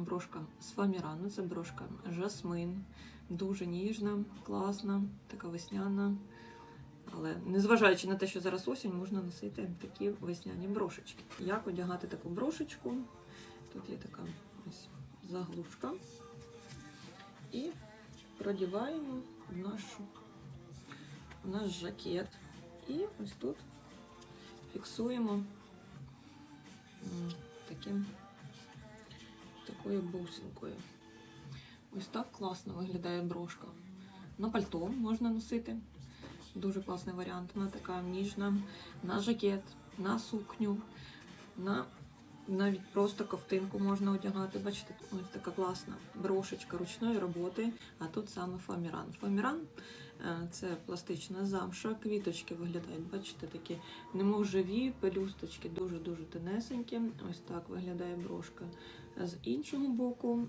брошка з фоамірану, це брошка жасмин. Дуже ніжна, класна, така весняна. Але незважаючи на те, що зараз осінь, можна носити такі весняні брошечки. Як одягати таку брошечку? Тут є така ось заглушка. І продіваємо в нашу в наш жакет. І ось тут фіксуємо таким такою бусинкою. Ось так класно виглядає брошка. На пальто можна носити. Дуже класний варіант. Вона така ніжна. На жакет, на сукню, на навіть просто ковтинку можна одягати. Бачите, ось така класна брошечка ручної роботи, а тут саме фоаміран. Фоаміран е, це пластична замша, квіточки виглядають, бачите, такі немов живі пелюсточки, дуже-дуже тонесенькі. Ось так виглядає брошка. З іншого боку,